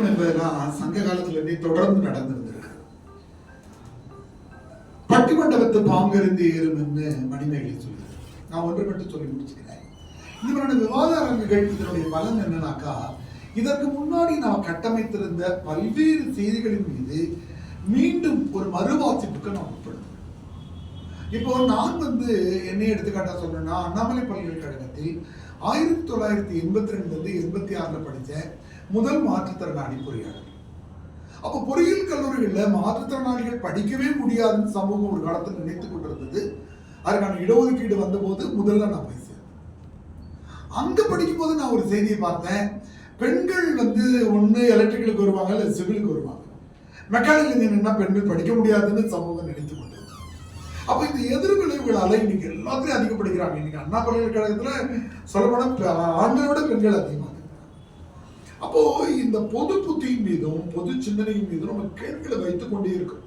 என்பதெல்லாம் சங்க காலத்திலிருந்தே தொடர்ந்து நடந்திருந்திருக்கு. பட்டிமண்டபத்து பாங்கறிந்து ஏறும் என்று மணிமேகலை சொல்லுது நான் ஒன்று மட்டும் சொல்லி முடிச்சுக்கிறேன். இந்த மாதிரியான விவாத அரங்குகள் இதனுடைய பலன் என்னன்னாக்கா இதற்கு முன்னாடி நாம் கட்டமைத்திருந்த பல்வேறு செய்திகளின் மீது மீண்டும் ஒரு மறுவாசிப்புக்கு நாம் உட்படுத்தோம் இப்போ நான் வந்து என்னை எடுத்துக்காட்டா சொல்றேன்னா அண்ணாமலை பல்கலைக்கழகத்தில் ஆயிரத்தி தொள்ளாயிரத்தி எண்பத்தி ரெண்டுலேருந்து எண்பத்தி ஆறில் படித்தேன். முதல் மாற்றுத்திறனாளி பொறியாளர். அப்போ பொறியியல் கல்லூரிகளில் மாற்றுத்திறனாளிகள் படிக்கவே முடியாதுன்னு சமூகம் ஒரு காலத்தில் நினைத்துக் கொண்டிருந்தது. அதுக்கான இடஒதுக்கீடு வந்தபோது முதல்ல நான் போய் சேர்ந்தேன். அங்கே படிக்கும்போது நான் ஒரு செய்தியை பார்த்தேன். பெண்கள் வந்து ஒன்று எலக்ட்ரிக்கலுக்கு வருவாங்க இல்லை சிவிலுக்கு வருவாங்க. மெக்கானிக்கல் இன்ஜினியர்னா பெண்கள் படிக்க முடியாதுன்னு சமூகம் நினைத்து கொண்டிருந்தது அப்போ இந்த எதிர்விளைவுகளால் இன்னைக்கு எல்லாத்தையும் அதிகம் படிக்கிறாங்க இன்னைக்கு அண்ணா பல்கலைக்கழகத்தில் சொல்லப்போனால் ஆண்களை விட பெண்கள் அதிகமாக அப்போ இந்த பொது புத்தியின் மீதும் பொது சிந்தனையின் மீதும் நம்ம கேள்விகளை வைத்துக் கொண்டே இருக்கும்.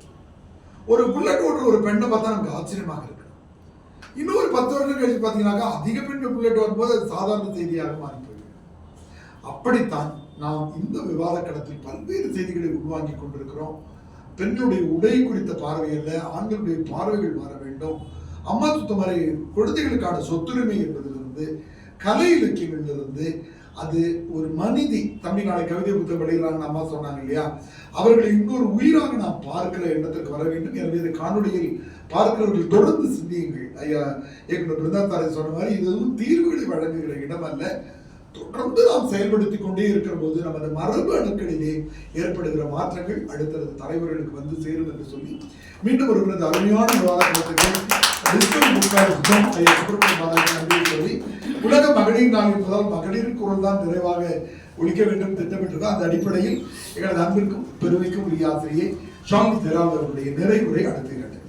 ஒரு புல்லட் ஓட்டுற ஒரு பெண்ணை பார்த்தா நமக்கு ஆச்சரியமாக இருக்கு. இன்னொரு பத்து வருடம் கழிச்சு பார்த்தீங்கன்னாக்கா அதிக பெண்கள் புல்லட் வரும்போது அது சாதாரண செய்தியாக மாறி போயிடும் அப்படித்தான் நாம் இந்த விவாத களத்தில் பல்வேறு செய்திகளை உள்வாங்கி கொண்டிருக்கிறோம். பெண்களுடைய உடை குறித்த பார்வையல்ல ஆண்களுடைய பார்வைகள் மாற வேண்டும். அம்மா சுத்தமறை குழந்தைகளுக்கான சொத்துரிமை என்பதிலிருந்து கலை இலக்கியங்களிலிருந்து அது ஒரு மனிதி. தம்பி நாளை கவிதை புத்தகம் வெளியிடலாம்னு அம்மா சொன்னாங்க இல்லையா? அவர்களை இன்னொரு உயிராக நாம் பார்க்கிற எண்ணத்திற்கு வர வேண்டும். எனவே இந்த காணொலியில் பார்க்கிறவர்கள் தொடர்ந்து சிந்தியுங்கள். ஐயா இயக்குனர் பிருந்தாத்தாரை சொன்ன மாதிரி இது எதுவும் தீர்வுகளை வழங்குகிற இடம் அல்ல. தொடர்ந்து நாம் செயல்படுத்தி கொண்டே இருக்கிற போது நமது மரபு அணுக்களிலே ஏற்படுகிற மாற்றங்கள் அடுத்தடுத்த தலைவர்களுக்கு வந்து சேரும் என்று சொல்லி மீண்டும் ஒரு இந்த அருமையான விவாதத்துக்கு சொல்லி உலக மகளிர் நாள் என்பதால் மகளிர் குரல் தான் நிறைவாக ஒழிக்க வேண்டும் திட்டமிட்டிருக்கோம். அந்த அடிப்படையில் எங்களது அன்பிற்கும் பெருமைக்கும் உரிய ஆசிரியை சுவாமி தெரால் அவருடைய நிறைவுரை அடுத்து கேட்டேன்.